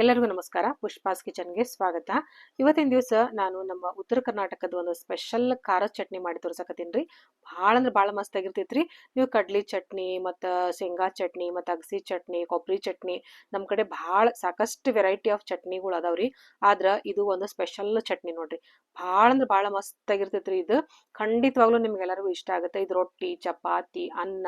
ಎಲ್ಲರಿಗೂ ನಮಸ್ಕಾರ. ಪುಷ್ಪಾಸ್ ಕಿಚನ್ಗೆ ಸ್ವಾಗತ. ಇವತ್ತಿನ ದಿವಸ ನಾನು ನಮ್ಮ ಉತ್ತರ ಕರ್ನಾಟಕದ ಒಂದು ಸ್ಪೆಷಲ್ ಖಾರ ಚಟ್ನಿ ಮಾಡಿ ತೋರ್ಸಕತ್ತೀನಿ ರೀ. ಭಾಳ ಅಂದ್ರೆ ಭಾಳ ಮಸ್ತ್ ಆಗಿರ್ತೈತ್ರಿ. ನೀವು ಕಡ್ಲಿ ಚಟ್ನಿ, ಮತ್ತು ಶೇಂಗಾ ಚಟ್ನಿ, ಮತ್ತು ಅಗಸಿ ಚಟ್ನಿ ಕೊಬ್ಬರಿ ಚಟ್ನಿ ನಮ್ಮ ಕಡೆ ಭಾಳ ಸಾಕಷ್ಟು ವೆರೈಟಿ ಆಫ್ ಚಟ್ನಿಗಳು ಅದಾವ್ರಿ ಆದ್ರೆ ಇದು ಒಂದು ಸ್ಪೆಷಲ್ ಚಟ್ನಿ ನೋಡ್ರಿ. ಭಾಳ ಅಂದ್ರೆ ಭಾಳ ಮಸ್ತ್ ಆಗಿರ್ತೈತ್ರಿ ಇದು. ಖಂಡಿತವಾಗ್ಲೂ ನಿಮ್ಗೆಲ್ಲರಿಗೂ ಇಷ್ಟ ಆಗುತ್ತೆ. ಇದು ರೊಟ್ಟಿ, ಚಪಾತಿ, ಅನ್ನ,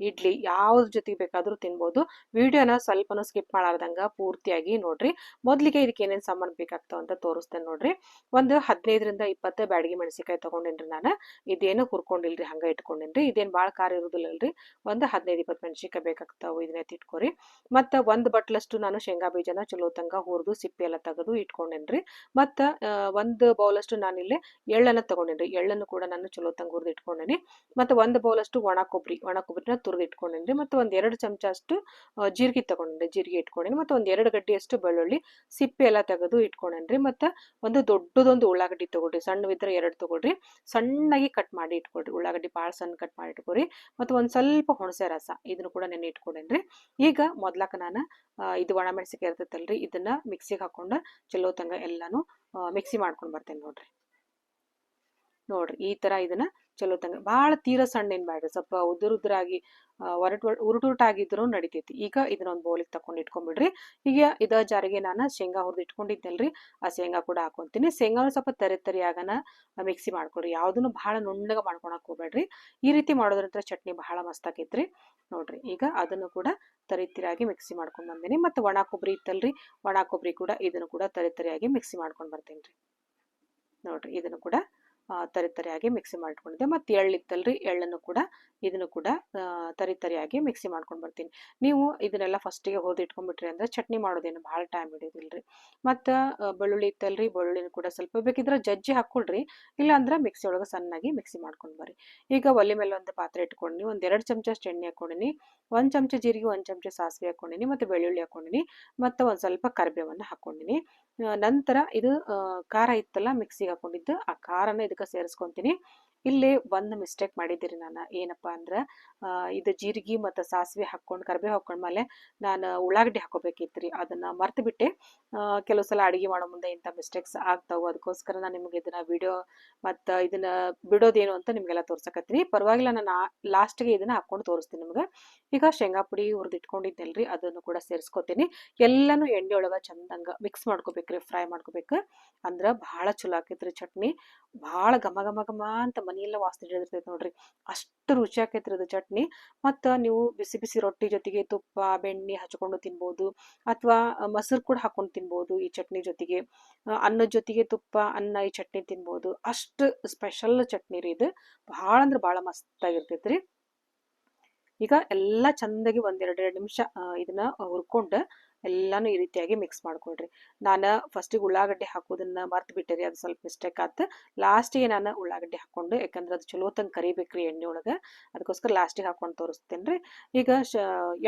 ಇಡ್ಲಿ ಯಾವ್ದ್ರ ಜೊತೆಗೆ ಬೇಕಾದರೂ ತಿನ್ಬೋದು. ವಿಡಿಯೋನ ಸ್ವಲ್ಪನೂ ಸ್ಕಿಪ್ ಮಾಡಾರ್ದಂಗ ಪೂರ್ತಿಯಾಗಿ ನೋಡ್ರಿ. ಮೊದಲಿಗೆ ಇದಕ್ಕೆ ಏನೇನು ಸಾಮಾನು ಬೇಕಾಗ್ತಾವ ಅಂತ ತೋರಿಸ್ತೇನೆ ನೋಡ್ರಿ. ಒಂದು ಹದಿನೈದರಿಂದ ಇಪ್ಪತ್ತು ಬ್ಯಾಡಗಿ ಮೆಣಸಿಕಾಯಿ ತಗೊಂಡೇನ್ರಿ ನಾನು. ಇದೇನು ಹುರ್ಕೊಂಡಿಲ್ರಿ, ಹಂಗೆ ಇಟ್ಕೊಂಡೇನ್ರಿ. ಇದೇನು ಭಾಳ ಖಾರ ಇರೋದಿಲ್ಲಲ್ರಿ. ಒಂದು ಹದಿನೈದು ಇಪ್ಪತ್ತು ಮೆಣಸಿಕಾಯಿ ಬೇಕಾಗ್ತಾವೆ ಇದನ್ನ ಇಟ್ಕೊರಿ ಮತ್ತು ಒಂದು ಬಟ್ಲಷ್ಟು ನಾನು ಶೇಂಗಾ ಬೀಜನ ಚಲೋ ತಂಗ ಹುರಿದು, ಸಿಪ್ಪೆ ಎಲ್ಲ ತೆಗೆದು ಇಟ್ಕೊಂಡೇನ್ರಿ. ಮತ್ತು ಒಂದು ಬೌಲಷ್ಟು ಇಲ್ಲಿ ಎಳ್ಳನ್ನು ತಗೊಂಡೇನ್ರಿ. ಎಳ್ಳನ್ನು ಕೂಡ ನಾನು ಚಲೋ ತಂಗ ಹುರಿದು ಇಟ್ಕೊಂಡೇನಿ. ಮತ್ತು ಒಂದು ಬೌಲಷ್ಟು ಒಣ ಕೊಬ್ಬರಿ ಒಣ ಕೊಬ್ಬರಿನ ತುರಿದು ಇಟ್ಕೊಂಡೇನ್ರಿ. ಮತ್ತು ಒಂದು ಎರಡು ಚಮಚ ಅಷ್ಟು ಜೀರಿಗೆ ತಗೊಂಡ್ರಿ ಜೀರಿಗೆ ಇಟ್ಕೊಂಡೇನಿ. ಮತ್ತು ಒಂದು ಎರಡು ಗಡ್ಡೆಯಷ್ಟು ಬೆಳ್ಳುಳ್ಳಿ ಸಿಪ್ಪೆ ಎಲ್ಲ ತೆಗೆದು ಇಟ್ಕೊಂಡೇನ್ರಿ. ಮತ್ತು ಒಂದು ದೊಡ್ಡದೊಂದು ಉಳ್ಳಾಗಡ್ಡಿ ಸಣ್ಣ ಸಣ್ಣವಿದ್ರೆ ಎರಡು ತೊಗೊಳ್ರಿ. ಸಣ್ಣಗೆ ಕಟ್ ಮಾಡಿ ಇಟ್ಕೊಳ್ರಿ. ಉಳ್ಳಾಗಡ್ಡಿ ಭಾಳ ಸಣ್ಣ ಕಟ್ ಮಾಡಿ ಇಟ್ಕೊರಿ. ಮತ್ತು ಒಂದು ಸ್ವಲ್ಪ ಹುಣಸೆ ರಸ ಇದನ್ನು ಕೂಡ ನೆನೆ ಇಟ್ಕೊಂಡೇನ್ರಿ. ಈಗ ಮೊದ್ಲಾಕ ನಾನು ಇದು ಇದು ಒಣಮೆಣಸಿಗೆ ಇರ್ತೈತಲ್ರಿ, ಇದನ್ನ ಮಿಕ್ಸಿಗೆ ಹಾಕೊಂಡು ಚಲೋ ತಂಗ ಎಲ್ಲಾನು ಮಿಕ್ಸಿ ಮಾಡ್ಕೊಂಡು ಬರ್ತೇನೆ ನೋಡ್ರಿ. ನೋಡ್ರಿ, ಈ ತರ ಇದನ್ನ ಚಲೋ ತಂಗ, ಭಾಳ ತೀರ ಸಣ್ಣ ಏನು ಬೇಡ್ರಿ ಸ್ವಲ್ಪ ಉದುರು ಉದುರಾಗಿ ಒರಟು ಉರುಟುರುಟಾಗಿದ್ರು ನಡಿತೈತಿ. ಈಗ ಇದನ್ನ ಒಂದು ಬೌಲಿಗೆ ತಕೊಂಡು ಇಟ್ಕೊಂಡ್ಬಿಡ್ರಿ ಈಗ ಇದ ಜಾರಿಗೆ ನಾನು ಶೇಂಗಾ ಹುರಿದು ಇಟ್ಕೊಂಡಿದ್ದೆಲ್ರಿ ಆ ಶೇಂಗಾ ಕೂಡ ಹಾಕೊಂತೀನಿ. ಶೇಂಗಾನು ಸ್ವಲ್ಪ ತರಿ ಆಗನ ಮಿಕ್ಸಿ ಮಾಡ್ಕೊಡ್ರಿ ಯಾವುದನ್ನು ಭಾಳ ನುಣ್ಣಗೆ ಮಾಡ್ಕೊಳಕ್ ಹೋಗ್ಬೇಡ್ರಿ. ಈ ರೀತಿ ಮಾಡೋದ್ರಿಂದ ಚಟ್ನಿ ಬಹಳ ಮಸ್ತ್ ಆಕೈತ್ರಿ ನೋಡ್ರಿ, ಈಗ ಅದನ್ನು ಕೂಡ ತರಿ ತರಿಯಾಗಿ ಮಿಕ್ಸಿ ಮಾಡ್ಕೊಂಡು ಬಂದೀನಿ. ಮತ್ತು ಒಣ ಕೊಬ್ಬರಿ ಇತ್ತಲ್ರಿ, ಒಣ ಕೊಬ್ಬರಿ ಕೂಡ ಇದನ್ನು ಕೂಡ ತರಿ ತರಿಯಾಗಿ ಮಿಕ್ಸಿ ಮಾಡ್ಕೊಂಡು ಬರ್ತೀನಿ ರೀ ನೋಡ್ರಿ, ಇದನ್ನು ಕೂಡ ತರಿ ತರಿಯಾಗಿ ಮಿಕ್ಸಿ ಮಾಡ್ಕೊಂಡಿದ್ದೆ. ಮತ್ತು ಎಳ್ಳಿತ್ತಲ್ರಿ ಎಳ್ಳನ್ನು ಕೂಡ, ಇದನ್ನು ಕೂಡ ತರಿ ತರಿಯಾಗಿ ಮಿಕ್ಸಿ ಮಾಡ್ಕೊಂಡು ಬರ್ತೀನಿ. ನೀವು ಇದನ್ನೆಲ್ಲ ಫಸ್ಟಿಗೆ ಹೋದ್ ಇಟ್ಕೊಂಡ್ಬಿಟ್ರಿ ಅಂದರೆ ಚಟ್ನಿ ಮಾಡೋದೇನು ಭಾಳ ಟೈಮ್ ಹಿಡಿಯೋದಿಲ್ರಿ ಮತ್ತು ಬೆಳ್ಳುಳ್ಳಿ ಇತ್ತಲ್ರಿ, ಬೆಳ್ಳುಳ್ಳಿನ ಕೂಡ ಸ್ವಲ್ಪ ಬೇಕಿದ್ರೆ ಜಜ್ಜಿ ಹಾಕ್ಕೊಳ್ರಿ. ಇಲ್ಲಾಂದ್ರೆ ಮಿಕ್ಸಿ ಒಳಗೆ ಸಣ್ಣಾಗಿ ಮಿಕ್ಸಿ ಮಾಡ್ಕೊಂಡು ಬರ್ರಿ. ಈಗ ಒಲೆ ಮೇಲೆ ಒಂದು ಪಾತ್ರೆ ಇಟ್ಕೊಂಡಿನಿ ಒಂದು ಎರಡು ಚಮಚ ಎಣ್ಣೆ ಹಾಕೊಂಡಿನಿ ಒಂದು ಚಮಚ ಜೀರಿಗೆ, ಒಂದು ಚಮಚ ಸಾಸಿವೆ ಹಾಕೊಂಡಿನಿ ಮತ್ತು ಬೆಳ್ಳುಳ್ಳಿ ಹಾಕೊಂಡಿನಿ ಮತ್ತು ಒಂದು ಸ್ವಲ್ಪ ಕರಿಬೇವನ್ನು ಹಾಕ್ಕೊಂಡಿನಿ. ನಂತರ ಇದು ಖಾರ ಇತ್ತಲ್ಲ ಮಿಕ್ಸಿಗೆ ಹಾಕೊಂಡಿದ್ದು, ಆ ಖಾರನ ಇದಕ್ಕೆ ಸೇರಿಸ್ಕೊಂತೀನಿ ಇಲ್ಲಿ ಒಂದು ಮಿಸ್ಟೇಕ್ ಮಾಡಿದ್ದೀರಿ ನಾನು. ಏನಪ್ಪ ಅಂದ್ರೆ ಇದು ಜೀರಿಗೆ ಮತ್ತು ಸಾಸಿವೆ ಹಾಕ್ಕೊಂಡು ಕರಿಬೇವು ಹಾಕೊಂಡ್ಮೇಲೆ ನಾನು ಉಳ್ಳಾಗಡ್ಡಿ ಹಾಕೋಬೇಕಿತ್ತು ಅದನ್ನ ಮರ್ತು ಬಿಟ್ಟೆ. ಕೆಲವು ಸಲ ಅಡುಗೆ ಮಾಡೋ ಮುಂದೆ ಇಂಥ ಮಿಸ್ಟೇಕ್ಸ್ ಆಗ್ತಾವೆ. ಅದಕ್ಕೋಸ್ಕರ ನಾನು ನಿಮಗೆ ಇದನ್ನ ವಿಡಿಯೋ ಮತ್ತು ಇದನ್ನ ಬಿಡೋದೇನು ಅಂತ ನಿಮಗೆಲ್ಲ ತೋರ್ಸಕತ್ತೀನಿ. ಪರವಾಗಿಲ್ಲ, ನಾನು ಲಾಸ್ಟ್ಗೆ ಇದನ್ನ ಹಾಕ್ಕೊಂಡು ತೋರಿಸ್ತೀನಿ ನಿಮ್ಗೆ. ಈಗ ಶೇಂಗಾ ಪುಡಿ ಹುರಿದು ಇಟ್ಕೊಂಡಿದ್ದೆಲ್ರಿ, ಅದನ್ನು ಕೂಡ ಸೇರಿಸ್ಕೊತೀನಿ. ಎಲ್ಲನೂ ಎಣ್ಣೆ ಒಳಗೆ ಚಂದಂಗ ಮಿಕ್ಸ್ ಮಾಡ್ಕೋಬೇಕ್ರಿ ಫ್ರೈ ಮಾಡ್ಕೋಬೇಕು. ಅಂದ್ರೆ ಭಾಳ ಚಲೋ ಆಕೈತ್ರಿ ಚಟ್ನಿ. ಭಾಳ ಘಮ ಘಮ ಘಮ ಅಂತ ಮನೆಯೆಲ್ಲ ವಾಸನೆ ಹಿಡಿದಿರ್ತೈತೆ ನೋಡ್ರಿ. ಅಷ್ಟು ರುಚಿ ಆಕೈತ್ರಿ ಅದು ಚಟ್ನಿ. ಮತ್ತು ನೀವು ಬಿಸಿ ಬಿಸಿ ರೊಟ್ಟಿ ಜೊತೆಗೆ ತುಪ್ಪ, ಬೆಣ್ಣೆ ಹಚ್ಕೊಂಡು ತಿನ್ಬೋದು. ಅಥವಾ ಮೊಸರು ಕೂಡ ಹಾಕೊಂಡು ತಿನ್ಬೋದು ಈ ಚಟ್ನಿ ಜೊತೆಗೆ. ಅನ್ನದ ಜೊತೆಗೆ ತುಪ್ಪ, ಅನ್ನ ಈ ಚಟ್ನಿ ತಿನ್ಬೋದು. ಅಷ್ಟು ಸ್ಪೆಷಲ್ ಚಟ್ನಿ ರೀ ಇದು. ಭಾಳ ಅಂದ್ರೆ ಭಾಳ ಮಸ್ತಾಗಿರ್ತೈತೆ ರೀ. ಈಗ ಎಲ್ಲ ಚಂದಾಗಿ ಒಂದೆರಡು ಎರಡು ನಿಮಿಷ ಇದನ್ನ ಹುರ್ಕೊಂಡು ಎಲ್ಲಾನು ಈ ರೀತಿಯಾಗಿ ಮಿಕ್ಸ್ ಮಾಡ್ಕೊಳ್ರಿ. ನಾನು ಫಸ್ಟಿಗೆ ಉಳ್ಳಾಗಡ್ಡೆ ಹಾಕೋದನ್ನ ಮರ್ತು ಬಿಟ್ಟೆ ರೀ ಅದು ಸ್ವಲ್ಪ ಮಿಸ್ಟೇಕ್ ಆತು. ಲಾಸ್ಟಿಗೆ ನಾನು ಉಳ್ಳಾಗಡ್ಡೆ ಹಾಕೊಂಡು ಯಾಕಂದ್ರೆ ಅದು ಚಲೋ ತಂಗ ಕರಿಬೇಕ್ರಿ ಎಣ್ಣೆ ಒಳಗೆ. ಅದಕ್ಕೋಸ್ಕರ ಲಾಸ್ಟಿಗೆ ಹಾಕೊಂಡು ತೋರಿಸ್ತೇನೆ ರೀ ಈಗ ಶ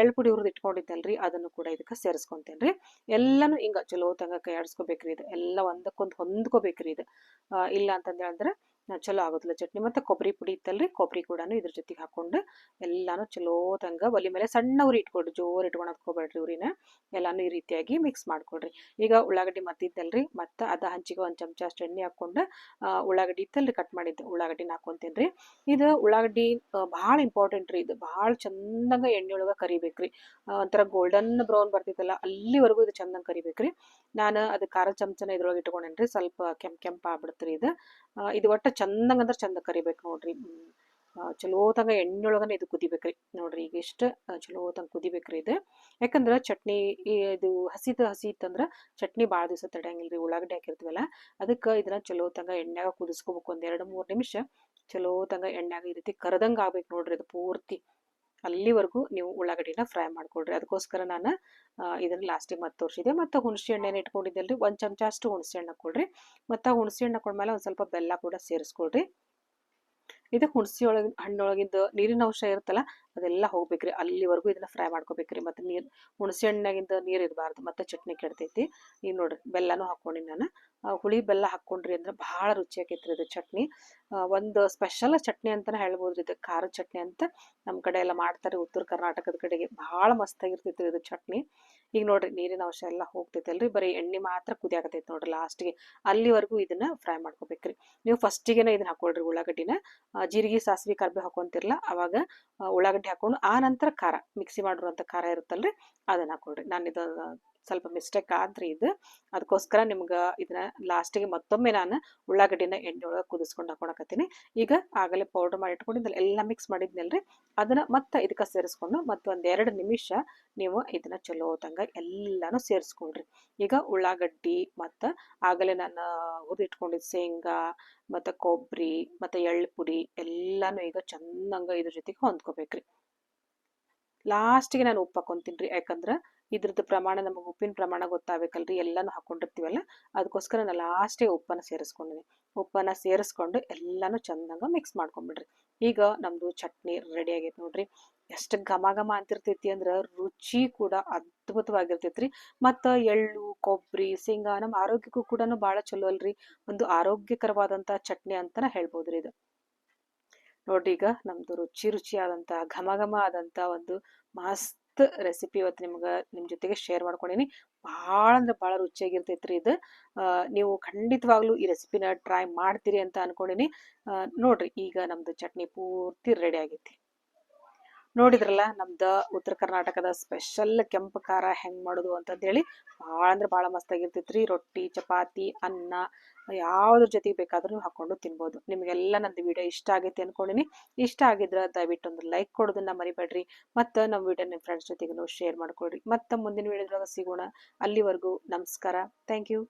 ಎಳ್ಳು ಪುಡಿ ಹುರಿದು ಇಟ್ಕೊಂಡಿದ್ದಲ್ರಿ ಅದನ್ನು ಕೂಡ ಇದಕ್ಕೆ ಸೇರಿಸ್ಕೊಂತೇನೆ ರೀ ಎಲ್ಲನೂ ಹಿಂಗೆ ಚಲೋ ತಂಗ ಕೈ ಆಡಿಸ್ಕೋಬೇಕ್ರಿ ಇದು. ಎಲ್ಲ ಒಂದಕ್ಕೊಂದು ಹೊಂದ್ಕೋಬೇಕ್ರಿ ಇದು. ಇಲ್ಲ ಅಂತಂದು ಹೇಳಿದ್ರೆ ಆ, ಚಲೋ ಆಗೋದಿಲ್ಲ ಚಟ್ನಿ. ಮತ್ತು ಕೊಬ್ಬರಿ ಪುಡಿ ಇತ್ತಲ್ರಿ ಕೊಬ್ಬರಿ ಕೂಡ ಇದ್ರ ಜೊತೆಗೆ ಹಾಕೊಂಡು ಎಲ್ಲಾನು ಚಲೋ ಒಲಿ ಮೇಲೆ ಸಣ್ಣ ಉರಿ ಇಟ್ಕೊಡ್ರಿ ಜೋರು ಇಟ್ಕೊಳಕ್ ಹೋಗ್ಬೇಡ್ರಿ ಉರಿನ. ಎಲ್ಲಾನು ಈ ರೀತಿಯಾಗಿ ಮಿಕ್ಸ್ ಮಾಡ್ಕೊಡ್ರಿ ಈಗ ಉಳ್ಳಾಗಡ್ಡಿ ಮತ್ತಿದ್ದಲ್ರಿ ಮತ್ತು ಅದ ಹಂಚಿಗೆ ಒಂದು ಚಮಚ ಎಣ್ಣೆ ಹಾಕೊಂಡು ಉಳ್ಳಾಗಡ್ಡಿ ಇತ್ತಲ್ರಿ ಕಟ್ ಮಾಡಿದ್ದೆ. ಉಳ್ಳಾಗಡ್ಡಿನ ಹಾಕೊಂತೀನಿ ರೀ ಇದು ಉಳ್ಳಾಗಡ್ಡಿ ಭಾಳ ಇಂಪಾರ್ಟೆಂಟ್ ರೀ. ಇದು ಭಾಳ ಚಂದಂಗ ಎಣ್ಣೆ ಒಳಗೆ ಕರಿಬೇಕ್ರಿ ಒಂಥರ ಗೋಲ್ಡನ್ ಬ್ರೌನ್ ಬರ್ತೈತಲ್ಲ ಅಲ್ಲಿವರೆಗೂ ಇದು ಚಂದಂಗೆ ಕರಿಬೇಕ್ರಿ. ನಾನು ಅದು ಖಾರ ಚಮಚನ ಇದ್ರೊಳಗೆ ಇಟ್ಕೊಂಡೇನ್ರಿ. ಸ್ವಲ್ಪ ಕೆಂಪ್ ಕೆಂಪ್ ಆಗ್ಬಿಡ್ತ್ರಿ ಇದು. ಇದು ಒಟ್ಟು ಚಂದಂಗ ಅಂದ್ರೆ ಚಂದ ಕರಿಬೇಕು ನೋಡ್ರಿ. ಚಲೋತಂಗ ಎಣ್ಣೆ ಒಳಗನೆ ತಂಗ ಎಣ್ಣೆಯೊಳಗನೆ ಇದು ಕುದಿಬೇಕ್ರಿ ನೋಡ್ರಿ ಈಗ ಇಷ್ಟು ಚಲೋತಂಗ ಚಲೋ ತಂಗ ಕುದಿಬೇಕ್ರಿ ಇದು. ಯಾಕಂದ್ರೆ ಚಟ್ನಿ ಇದು ಹಸಿದ ಹಸಿ ಇತ್ತಂದ್ರೆ ಚಟ್ನಿ ಭಾಳ ದಿವಸ ತಡೆಯಂಗಿಲ್ರಿ, ಉಳ್ಳಾಗಡ್ಡಿ ಹಾಕಿರ್ತೀವಲ್ಲ, ಅದಕ್ಕೆ ಇದನ್ನ ಚಲೋತಂಗ ಎಣ್ಣೆಗ ಕುದಿಸ್ಕೋಬೇಕು ಒಂದ್ ಎರಡು ಮೂರು ನಿಮಿಷ ಚಲೋತಂಗ ಎಣ್ಣೆಗ ಈ ರೀತಿ ಕರದಂಗ ಆಗ್ಬೇಕು ನೋಡ್ರಿ ಇದು ಪೂರ್ತಿ. ಅಲ್ಲಿವರೆಗೂ ನೀವು ಉಳ್ಳಾಗಡ್ಡಿನ ಫ್ರೈ ಮಾಡ್ಕೊಳ್ರಿ. ಅದಕ್ಕೋಸ್ಕರ ನಾನು ಇದನ್ನು ಲಾಸ್ಟಿಗೆ ಮತ್ತೆ ತೋರಿಸಿದೆ. ಮತ್ತು ಹುಣಸೆ ಹಣ್ಣೇನು ಇಟ್ಕೊಂಡಿದ್ದಲ್ರಿ? ಒಂದು ಚಮಚ ಅಷ್ಟು ಹುಣಸೆ ಹಣ್ಣು ಹಾಕೊಳ್ರಿ. ಮತ್ತು ಹುಣಸೆ ಹಣ್ಣು ಹಾಕೊಂಡ್ಮೇಲೆ ಒಂದು ಸ್ವಲ್ಪ ಬೆಲ್ಲ ಕೂಡ ಸೇರಿಸ್ಕೊಳ್ರಿ. ಇದು ಹುಣಸೆ ಒಳಗೆ ಹಣ್ಣೊಳಗಿಂದ ನೀರಿನ ಅಂಶ ಇರುತ್ತಲ್ಲ ಅದೆಲ್ಲ ಹೋಗ್ಬೇಕ್ರಿ. ಅಲ್ಲಿವರೆಗೂ ಇದನ್ನ ಫ್ರೈ ಮಾಡ್ಕೋಬೇಕ್ರಿ. ಮತ್ತೆ ನೀರು ಹುಣಸೆ ಹಣ್ಣಾಗಿಂದ ನೀರು ಇರಬಾರ್ದು. ಮತ್ತೆ ಚಟ್ನಿ ಕೆಡ್ತೈತಿ. ಈಗ ನೋಡ್ರಿ ಬೆಲ್ಲನೂ ಹಾಕೊಂಡಿ ನಾನು. ಹುಳಿ ಬೆಲ್ಲ ಹಾಕೊಂಡ್ರಿ ಅಂದ್ರೆ ಬಹಳ ರುಚಿ ಇದು ಚಟ್ನಿ. ಒಂದು ಸ್ಪೆಷಲ್ ಚಟ್ನಿ ಅಂತ ಹೇಳ್ಬೋದು ಇದು. ಖಾರದ ಚಟ್ನಿ ಅಂತ ನಮ್ಮ ಕಡೆ ಎಲ್ಲ ಮಾಡ್ತಾರೆ ಉತ್ತರ ಕರ್ನಾಟಕದ ಕಡೆಗೆ. ಭಾಳ ಮಸ್ತಾಗಿರ್ತೈತಿ ಇದು ಚಟ್ನಿ. ಈಗ ನೋಡ್ರಿ ನೀರಿನ ಅಂಶ ಎಲ್ಲ ಹೋಗ್ತೈತಲ್ರಿ. ಬರೀ ಎಣ್ಣೆ ಮಾತ್ರ ಕುದಿಯಾಕತೈತಿ ನೋಡ್ರಿ ಲಾಸ್ಟ್ಗೆ ಅಲ್ಲಿವರೆಗೂ ಇದನ್ನ ಫ್ರೈ ಮಾಡ್ಕೋಬೇಕ್ರಿ. ನೀವು ಫಸ್ಟಿಗೆನ ಇದನ್ನ ಹಾಕೊಳ್ರಿ ಉಳ್ಳಾಗಡ್ಡಿನ. ಜೀರಿಗೆ ಸಾಸಿವೆ ಕರ್ಬೇ ಹಾಕೊಂತಿರಲ್ಲ ಅವಾಗ ಆ, ಉಳ್ಳಾಗಡ್ಡಿ ಹಾಕೊಂಡು ಆ ನಂತರ ಖಾರ, ಮಿಕ್ಸಿ ಮಾಡಿರುವಂಥ ಖಾರ ಇರುತ್ತಲ್ರಿ? ಅದನ್ನ ಹಾಕೊಳ್ರಿ. ನಾನು ಇದು ಸ್ವಲ್ಪ ಮಿಸ್ಟೇಕ್ ಆದ್ರಿ ಇದು. ಅದಕ್ಕೋಸ್ಕರ ನಿಮ್ಗೆ ಇದನ್ನ ಲಾಸ್ಟಿಗೆ ಮತ್ತೊಮ್ಮೆ ನಾನು ಉಳ್ಳಾಗಡ್ಡಿನ ಎಣ್ಣೆ ಒಳಗೆ ಕುದಿಸ್ಕೊಂಡು ಹಾಕೊಳಕತ್ತೀನಿ. ಈಗ ಆಗಲೇ ಪೌಡರ್ ಮಾಡಿ ಇಟ್ಕೊಂಡಿದ್ದಲ್ಲ ಎಲ್ಲ ಮಿಕ್ಸ್ ಮಾಡಿದ್ನಲ್ರಿ ಅದನ್ನ ಮತ್ತೆ ಇದಕ್ಕೆ ಸೇರಿಸ್ಕೊಂಡು ಮತ್ತೊಂದು ಎರಡು ನಿಮಿಷ ನೀವು ಇದನ್ನ ಚಲೋ ತಂಗ ಎಲ್ಲಾನು ಸೇರಿಸ್ಕೊಳ್ರಿ. ಈಗ ಉಳ್ಳಾಗಡ್ಡಿ ಮತ್ತು ಆಗಲೇ ನಾನು ಹುರಿದಿಟ್ಕೊಂಡಿದ್ದ ಶೇಂಗಾ ಮತ್ತು ಕೊಬ್ಬರಿ ಮತ್ತು ಎಳ್ಳು ಪುಡಿ ಎಲ್ಲಾನು ಈಗ ಚಂದಂಗ ಇದ್ರ ಜೊತೆಗೆ ಹೊಂದ್ಕೋಬೇಕ್ರಿ. ಲಾಸ್ಟಿಗೆ ನಾನು ಉಪ್ಪು ಹಾಕೊಂತೀನಿ ರೀ. ಯಾಕಂದ್ರೆ ಇದ್ರದ್ದು ಪ್ರಮಾಣ ನಮಗೆ ಉಪ್ಪಿನ ಪ್ರಮಾಣ ಗೊತ್ತಾಗಬೇಕಲ್ರಿ. ಎಲ್ಲಾನು ಹಾಕೊಂಡಿರ್ತೀವಲ್ಲ ಅದಕ್ಕೋಸ್ಕರ ನಾನು ಲಾಸ್ಟಿಗೆ ಉಪ್ಪನ್ನು ಸೇರಿಸ್ಕೊಂಡಿನಿ. ಉಪ್ಪನ್ನು ಸೇರಿಸ್ಕೊಂಡು ಎಲ್ಲಾನು ಚೆನ್ನಾಗಿ ಮಿಕ್ಸ್ ಮಾಡ್ಕೊಂಬಿಡ್ರಿ. ಈಗ ನಮ್ದು ಚಟ್ನಿ ರೆಡಿ ಆಗೈತೆ ನೋಡ್ರಿ. ಎಷ್ಟು ಘಮ ಘಮ ಅಂತಿರ್ತೈತಿ ಅಂದ್ರೆ ರುಚಿ ಕೂಡ ಅದ್ಭುತವಾಗಿರ್ತೈತ್ರಿ. ಮತ್ತು ಎಳ್ಳು ಕೊಬ್ಬರಿ ಶೇಂಗಾ ನಮ್ಮ ಆರೋಗ್ಯಕ್ಕೂ ಕೂಡ ಭಾಳ ಚಲೋ ಅಲ್ರಿ. ಒಂದು ಆರೋಗ್ಯಕರವಾದಂಥ ಚಟ್ನಿ ಅಂತಾನೆ ಹೇಳ್ಬೋದ್ರಿ ಇದು. ನೋಡ್ರಿ ಈಗ ನಮ್ದು ರುಚಿ ರುಚಿಯಾದಂಥ ಘಮ ಘಮ ಆದಂಥ ಒಂದು ಮಸ್ತ್ ರೆಸಿಪಿ ಇವತ್ತು ನಿಮ್ಗೆ ನಿಮ್ಮ ಜೊತೆಗೆ ಶೇರ್ ಮಾಡ್ಕೊಂಡಿನಿ. ಭಾಳ ಅಂದ್ರೆ ಭಾಳ ರುಚಿಯಾಗಿರ್ತೈತ್ರಿ ಇದು. ನೀವು ಖಂಡಿತವಾಗ್ಲೂ ಈ ರೆಸಿಪಿನ ಟ್ರೈ ಮಾಡ್ತೀರಿ ಅಂತ ಅನ್ಕೊಂಡಿನಿ. ನೋಡ್ರಿ ಈಗ ನಮ್ದು ಚಟ್ನಿ ಪೂರ್ತಿ ರೆಡಿ ಆಗೈತಿ. ನೋಡಿದ್ರಲ್ಲ ನಮ್ದು ಉತ್ತರ ಕರ್ನಾಟಕದ ಸ್ಪೆಷಲ್ ಕೆಂಪು ಖಾರ ಹೆಂಗ್ ಮಾಡೋದು ಅಂತಂದೇಳಿ ಭಾಳ ಅಂದ್ರೆ ಭಾಳ ಮಸ್ತಾಗಿರ್ತೈತ್ರಿ. ರೊಟ್ಟಿ, ಚಪಾತಿ, ಅನ್ನ ಯಾವ್ದ್ರ ಜೊತೆಗೆ ಬೇಕಾದ್ರೂ ನೀವು ಹಾಕೊಂಡು ತಿನ್ಬೋದು. ನಿಮಗೆಲ್ಲ ನಂದು ವಿಡಿಯೋ ಇಷ್ಟ ಆಗೈತಿ ಅನ್ಕೊಂಡಿನಿ. ಇಷ್ಟ ಆಗಿದ್ರೆ ದಯವಿಟ್ಟು ಒಂದು ಲೈಕ್ ಕೊಡೋದನ್ನ ಮರಿಬೇಡ್ರಿ. ಮತ್ತು ನಮ್ಮ ವಿಡಿಯೋ ನಿಮ್ಮ ಫ್ರೆಂಡ್ಸ್ ಜೊತೆಗೂ ಶೇರ್ ಮಾಡ್ಕೊಳ್ರಿ ಮತ್ತೆ ಮುಂದಿನ ವಿಡಿಯೋದಾಗ ಸಿಗೋಣ. ಅಲ್ಲಿವರೆಗೂ ನಮಸ್ಕಾರ. Thank you